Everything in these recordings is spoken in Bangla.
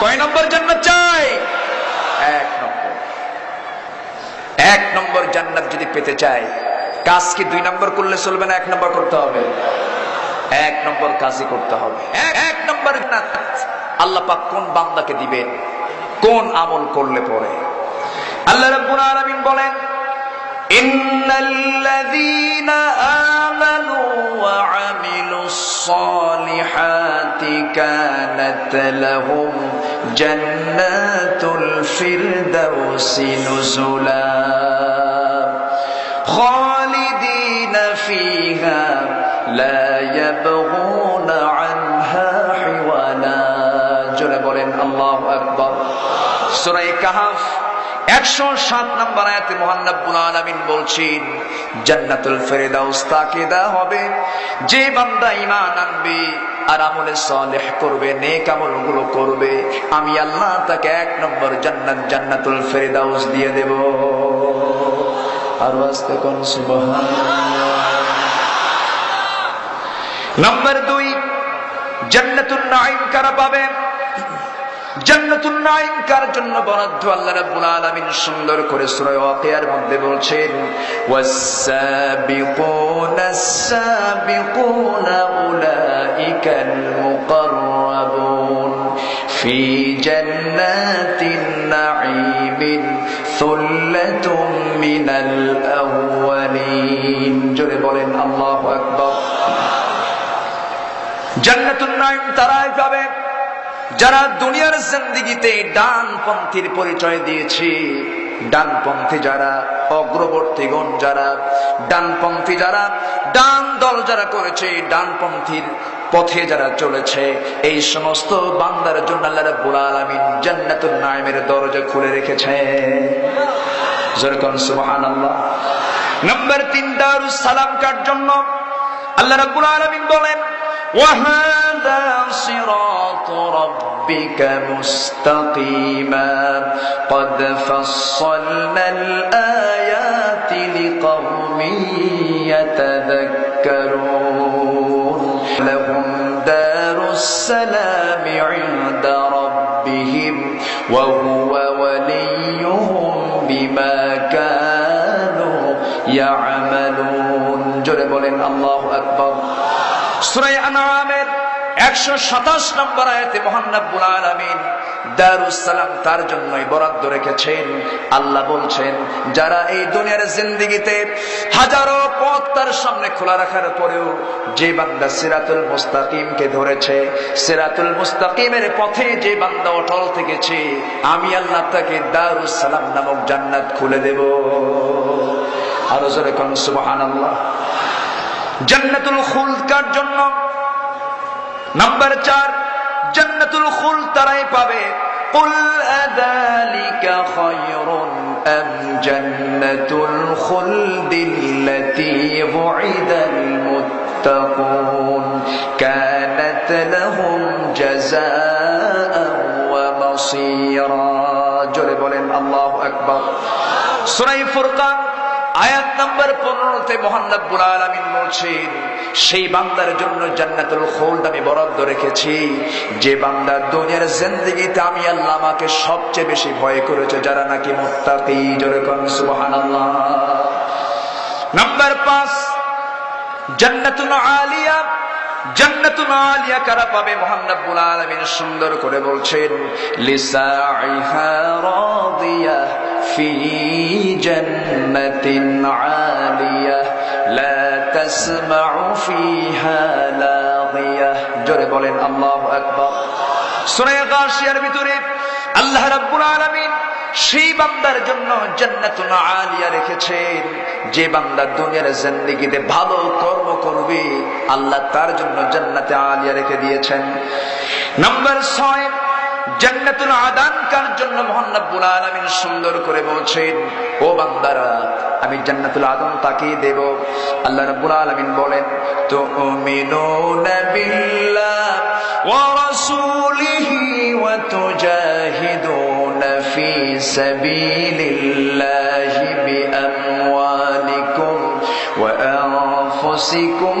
কয় নম্বর জান্নাত চাই? এক নম্বর। এক নম্বর জান্নাত যদি পেতে চাই, কাজ কি দুই নম্বর করলে চলবে না এক নম্বর করতে হবে? এক নম্বর কাজই করতে হবে। এক নম্বর আল্লাহ পাক কোন বান্দাকে দিবেন? কোন আমল করলে পরে? আল্লাহ রাব্বুল আলামিন বলেন, ইন্নাল্লাযীনা আমানু ওয়া আমিলু الصالحات كانت لهم جنات الفردوس نزلا. خالدين فيها لا يبغون عنها حولا جل بولين الله أكبر. سورة كهف. একশো সাত নম্বর আয়াতে মোহান্নবুল আলমিন বলছেন, জান্নাতুল ফেরেদাউস তাকে দেওয়া হবে। যে বান্দা ইমান আনবে আর আমলে সালেহ করবে, নেক আমলগুলো করবে, আমি আল্লাহ তাকে এক নম্বর জান্নাত, জান্নাতুল ফেরেদাউস দিয়ে দেব। আর কোন নম্বর দুই জান্নাতুল নাইম কারা পাবে? জান্নাতুন নাইম কার জন্য বরাদ্দ আল্লাহ রাব্বুল আলামিন সুন্দর করে সূরা ওয়াকিয়ার মধ্যে বলছেন ওয়াস-সাবিকুনাস সাবিকুনা উলাইকাল মুকাররাবুন ফি জান্নাতিন নাঈমিন সুল্লাতুম মিনাল আউয়ালিন জোরে বলেন, আল্লাহু আকবার। জান্নাতুন নাইম তারাই পাবে যারা দুনিয়ার জিন্দিগিতে ডানপন্থীর পরিচয় দিয়েছে, ডানপন্থী যারা, অগ্রবর্তীগণ যারা, ডানপন্থী যারা, ডান দল যারা করেছে, ডানপন্থীর পথে যারা চলেছে, এই সমস্ত বান্দার জন্য আল্লাহ রাব্বুল নাইমের দরজা খুলে রেখেছে। যেরকম সুবহানাল্লাহ। নম্বর তিন, দারুস সালাম কার জন্য? আল্লাহ রাব্বুল আলামিন বলেন هذا صراط ربك مستقيما. قد فصلنا الآيات لقوم يتذكرون. لهم دار السلام عند ربهم وهو وليهم بما كانوا يعملون. جل بولين الله أكبر سورة أنعام একশো সাতাশ নম্বর আয়াতে মোহান্নবুল আলমিন দারুসালাম তার জন্যই বরাদ্দ রেখেছেন। আল্লাহ বলছেন, যারা এই দুনিয়ার জিন্দিগিতে হাজারো পথ তার সামনে খোলা রাখার পরেও যে বান্দা সিরাতুল মুস্তাকিমকে ধরেছে, সিরাতুল মুস্তাকিমের পথে যে বান্দা অটল থেকেছে, আমি আল্লাহ তাকে দারুসালাম নামক জান্নাত খুলে দেব। আরও জোরে কোন আল্লাহ জান্নাতুল খুলদ কার জন্য নাম্বার চার জান্নাতুল খুল তারাই পাবে قل أذلك خير أم جنة الخلد التي وعد المتقون كانت لهم جزاء ومصيرا جل بولن الله أكبر سورة فرقان আয়াত নাম্বার পনেরোতে মোহান্নবুল আলমিন বলছেন, সেই বান্দার জন্য জান্নাতুল খোল্ড আমি বরাদ্দ রেখেছি। যে বান্দা দুনিয়ার জিন্দগিতে আমি আল্লাহ আমাকে সবচেয়ে বেশি ভয় করেছে, যারা নাকি মুত্তাকি জোরে কোন সুবহানাল্লাহ। নাম্বার পাঁচ জান্নাতুল আলিয়া জান্নাতুল আলিয়া কারা পাবে? মোহাম্মদুল আলামিন সুন্দর করে বলছেন, লিসাইহা রাদিয়া। ফি জান্নাতিন আলিয়া লা তাসমাউ ফিহা লাগিয়া জোরে বলেন আল্লাহু আকবার সূরা গাশিয়ার ভিতরে আল্লাহ রাব্বুল আলামিন সেই বান্দার জন্য জান্নাতুল আলিয়া রেখেছেন। যে বান্দা দুনিয়ার জিন্দেগিতে ভালো কর্ম করবে, আল্লাহ তার জন্য জান্নাতে আলিয়া রেখে দিয়েছেন। নাম্বার ছয় জান্নাতুল আদান কার জন্য মোহাম্মদুল আলামিন সুন্দর করে বলছেন, ও বান্দারা, আমি জান্নাতুল আদম তাকে দেব। আল্লাহ রাব্বুল আলামিন বলেন তো মিনুনা বিল্লাহ ওয়া রাসূলিহি ওয়া তুজাহিদুনা ফি সাবিলিল্লাহি বিআমওয়ালিকুম ওয়া আনফুসিকুম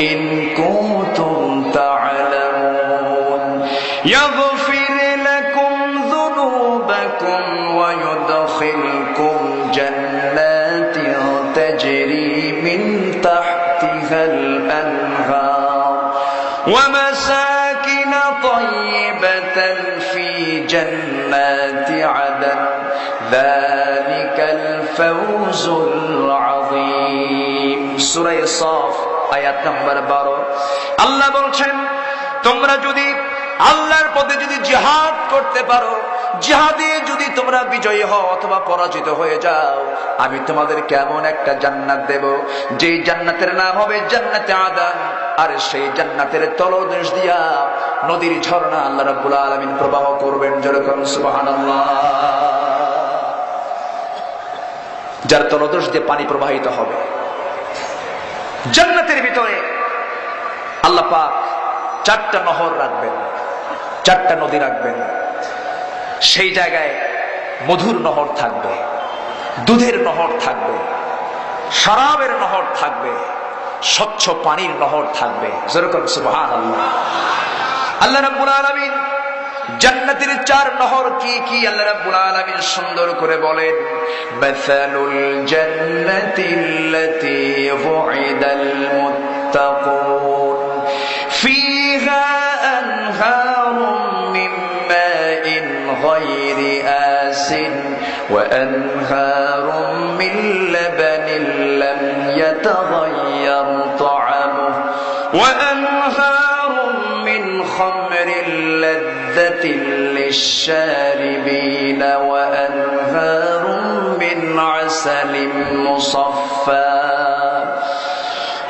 إن كنتم تعلمون. يغفر لكم ذنوبكم ويدخلكم جنات تجري من تحتها الأنهار. ومساكن طيبة في جنات عدن. ذلك الفوز العظيم. سورة صافات আয়াত নাম্বার বারো। আল্লাহ বলছেন, তোমরা যদি আল্লাহর পথে যদি জিহাদ করতে পারো, জিহাদে যদি তোমরা বিজয়ী হও অথবা পরাজিত হয়ে যাও, আমি তোমাদের কেমন একটা জান্নাত দেব। যে জান্নাতের নাম হবে জান্নাতে আদান, আর সেই জান্নাতের তলদেশ দিয়া নদীর ঝর্ণা আল্লাহ রাব্বুল আলামিন প্রবাহ করবেন যেরকম সুবহানাল্লাহ। যার তলদেশ দিয়ে পানি প্রবাহিত হবে জান্নাতের ভিতরে আল্লাহ পাক চারটা নহর রাখবেন, চারটা নদী রাখবেন। সেই জায়গায় মধুর নহর থাকবে, দুধের নহর থাকবে, শরাবের নহর থাকবে, স্বচ্ছ পানির নহর থাকবে। যেরকম সুবহান আল্লাহ আল্লাহ রাব্বুল আলামিন জান্নাতের চার নহর কি কি আল্লাহ রাব্বুল আলামিন সুন্দর করে বলেন মাসালুল জান্নাতিল্লাতী ওয়িদাল মুত্তাকুন ফিহা আনহারুম মিন মাইন গায়রি আসিন وأنهار من لبن لم يتغير للشاربين وأنهار من عسل مصفى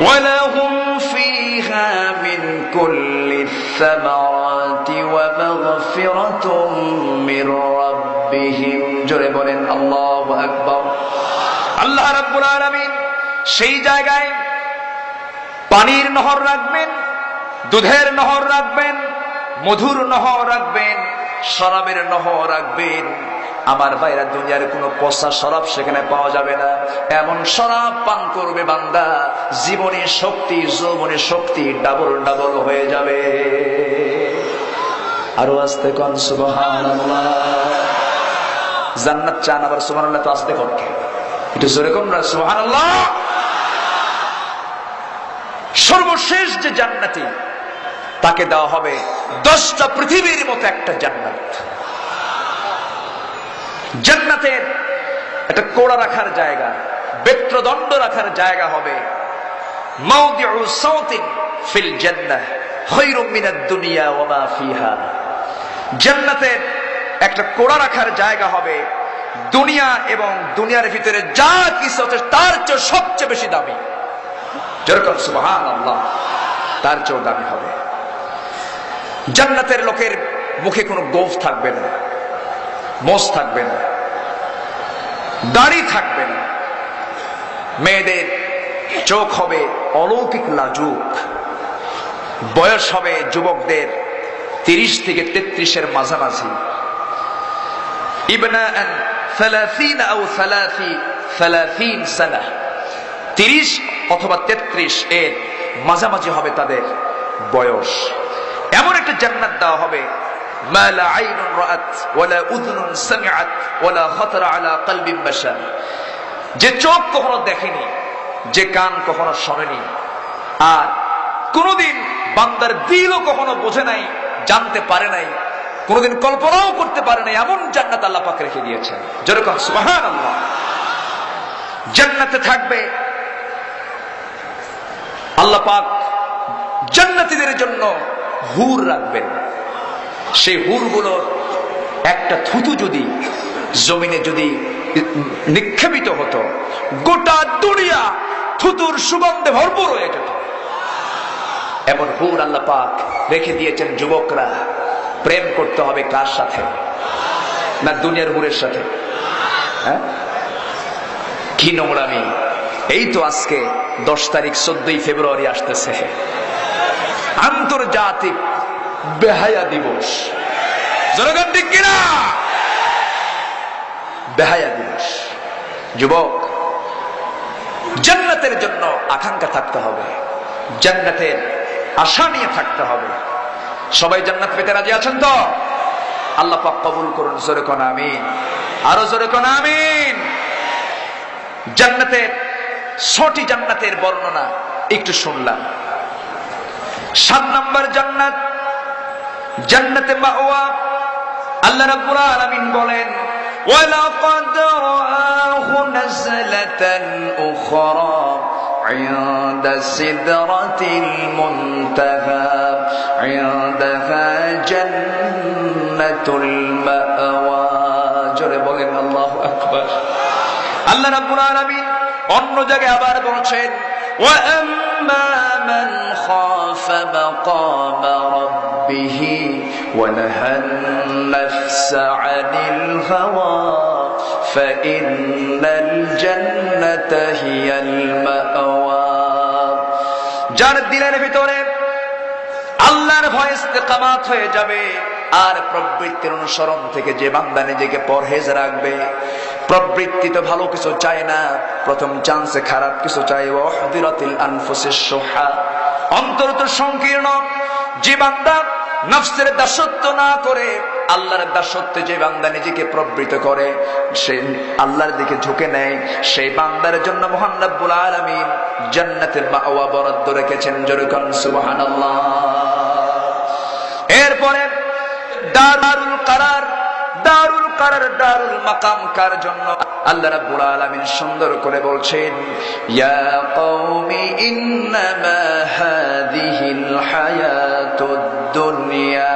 ولهم فيها من كل الثمرات ومغفرة من ربهم جربوا الله أكبر الله رب العالمين সেই জায়গায় পানির নহর রাখবেন দুধের নহর রাখবেন মধুর নহর রাখবেন, শরাবের নহর রাখবেন। আমার ভাইরা, দুনিয়ার কোনো পচা শরাব সেখানে পাওয়া যাবে না। এমন শরাব পান করবে বান্দা জীবনের শক্তি যৌবনের শক্তি ডাবল ডাবল হয়ে যাবে। আরও আসতে কন, সুবহানাল্লাহ। জান্নাত চান আবার সুবহানাল্লাহ তো আসতে কন একটু জোরে কম না, সুবহানাল্লাহ। সর্বশেষ যে জান্নাতি তাকে দেওয়া হবে দশটা পৃথিবীর মতো একটা জান্নাত। জান্নাতের একটা কোড়া রাখার জায়গা, বেত্রদণ্ড রাখার জায়গা হবে। ফিল দুনিয়া জান্নাতের একটা কোড়া রাখার জায়গা হবে দুনিয়া এবং দুনিয়ার ভিতরে যা কিছু আছে তার চেয়ে সবচেয়ে বেশি দামি। যেরকম তার চেয়েও দামি হবে। জান্নাতের লোকের মুখে কোনো গোফ থাকবে না, মোজ থাকবে না, দাড়ি থাকবে না। মেয়েদের চোখ হবে অলৌকিক লাজুক, বয়স হবে যুবকদের তিরিশ থেকে তেত্রিশের মাঝামাঝি। তিরিশ অথবা তেত্রিশ এর মাঝামাঝি হবে তাদের বয়স। এমন একটা জান্নাত দেওয়া হবে ما لا عين رأت ولا أذن سمعت ولا خطر على قلب بشر যে চোখ কখনো দেখেনি যে কান কখনো শোনেনি আর কোনদিন বান্দার দিলও কখনো বোঝে নাই জানতে পারে নাই কোনদিন কল্পনাও করতে পারে নাই এমন জান্নাত আল্লাহ পাক রেখে দিয়েছেন যেরকম সুবহান আল্লাহ জান্নাতে থাকবে আল্লাহ পাক জান্নাতীদের জন্য হুর রাখবেন। সেই হুরগুলোর একটা থুতু যদি, জমিনে যদি নিক্ষেপিত হতো, গোটা দুনিয়া থুতুর সুগন্ধে ভরপুর হয়ে যেত। এমন হুর আল্লাহ পাক রেখে দিয়েছেন যুবকরা, প্রেম করতে হবে কার সাথে? না দুনিয়ার হুরের সাথে? হ্যাঁ? কি নোংরামি। এই তো আজকে দশ তারিখ চোদ্দই ফেব্রুয়ারি আসতেছে। আন্তর্জাতিক বেহায়া দিবস। জনগণ ঠিক কিনা? বেহায়া দিবস। যুবক জান্নাতের জন্য আকাঙ্ক্ষা থাকতে হবে। জান্নাতের আশা নিয়ে থাকতে হবে। সবাই জান্নাত পেতে রাজি আছেন তো? আল্লাহ পাক কবুল করুন জোরে কোন আমিন। আরও জোরে কোন আমিন। জান্নাতের ছটি জান্নাতের বর্ণনা একটু শুনলাম। সাত নম্বর জান্নাত জান্নাতে মাওয়া আল্লাহ রাব্বুল আলামিন বলেন ولقد رآه نزلة أخرى عند سدرة المنتهى عندها جنة المأوى জোরে বলেন আল্লাহ আকবার আল্লাহ রাব্বুল আলামিন অন্য জায়গায় আবার বলছেন وأما من خاف مقام ربه ونهى النفس عن الهوى فإن الجنة هي المأوى যার দিলের ভিতরে আল্লাহর ভয় ইস্তেকামাত হয়ে যাবে আর প্রবৃত্তির অনুসরণ থেকে যে বান্দা নিজেকে পরহেজ রাখবে, প্রবৃত্তি তো ভালো কিছু চায় না। প্রথম চান্সে খারাপ কিছু চায়। অন্তর তো সংকীর্ণ। যে বান্দা নফসের দাসত্ব না করে, আল্লাহর দাসত্বে যে বান্দা নিজেকে প্রবৃত করে, সে আল্লাহর দিকে ঝুঁকে নেয়। সেই বান্দার জন্য মহান রব্বুল আলামিন জান্নাতের বরাদ্দ রেখেছেন জরুকান এরপরে দারুল কারার দারুল কারার দারুল মাকাম কার জন্য আল্লাহ রাব্বুল আলামিন সুন্দর করে বলছেন ইয়া কওমি ইন্নামা হাযিহিল হায়াতুদ দুনিয়া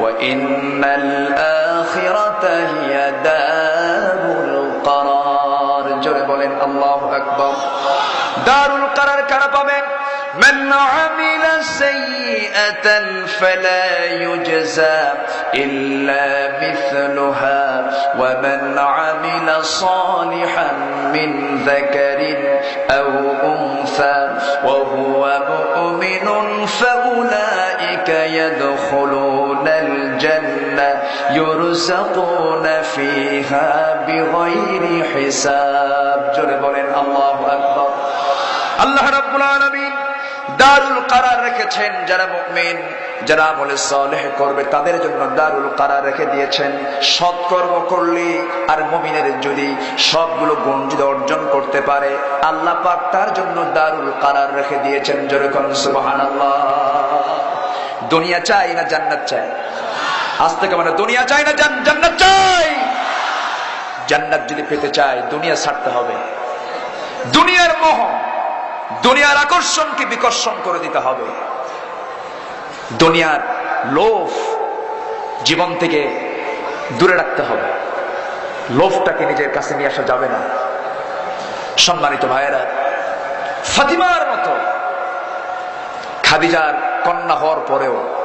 ওয়া ইন্নাল আখিরাতা হিয়া দারুল কারার জোরে বলেন আল্লাহু আকবার দারুল কারার কারা পাবেন মান আমিল سيئة فلا يجزى إلا مثلها ومن عمل صالحا من ذكر أو أنثى وهو مؤمن فأولئك يدخلون الجنة يرزقون فيها بغير حساب. جرب الله أكبر الله رب العالمين দারুল কারার রেখেছেন যারা মুমিন, যারা আমলে সালেহ করবে, তাদের জন্য দারুল কারার রেখে দিয়েছেন। সৎকর্ম করলে আর মুমিনের যদি সবগুলো গুণ যদি অর্জন করতে পারে, আল্লাহ পাক তার জন্য দারুল কারার রেখে দিয়েছেন। যেরকম সুবহানাল্লাহ। দুনিয়া চাই না জান্নাত চাই? আজ থেকে মানে দুনিয়া চাই না জান্নাত চাই? জান্নাত যদি পেতে চায় দুনিয়া ছাড়তে হবে। দুনিয়ার মোহ দুনিয়ার আকর্ষণকে বিকর্ষণ করে দিতে হবে। দুনিয়ার লোভ জীবন থেকে দূরে রাখতে হবে। লোভটাকে নিজের কাছে নিয়ে আসা যাবে না। সম্মানিত ভাইয়েরা, ফাতিমার মতো খাদিজার কন্যা হওয়ার পরেও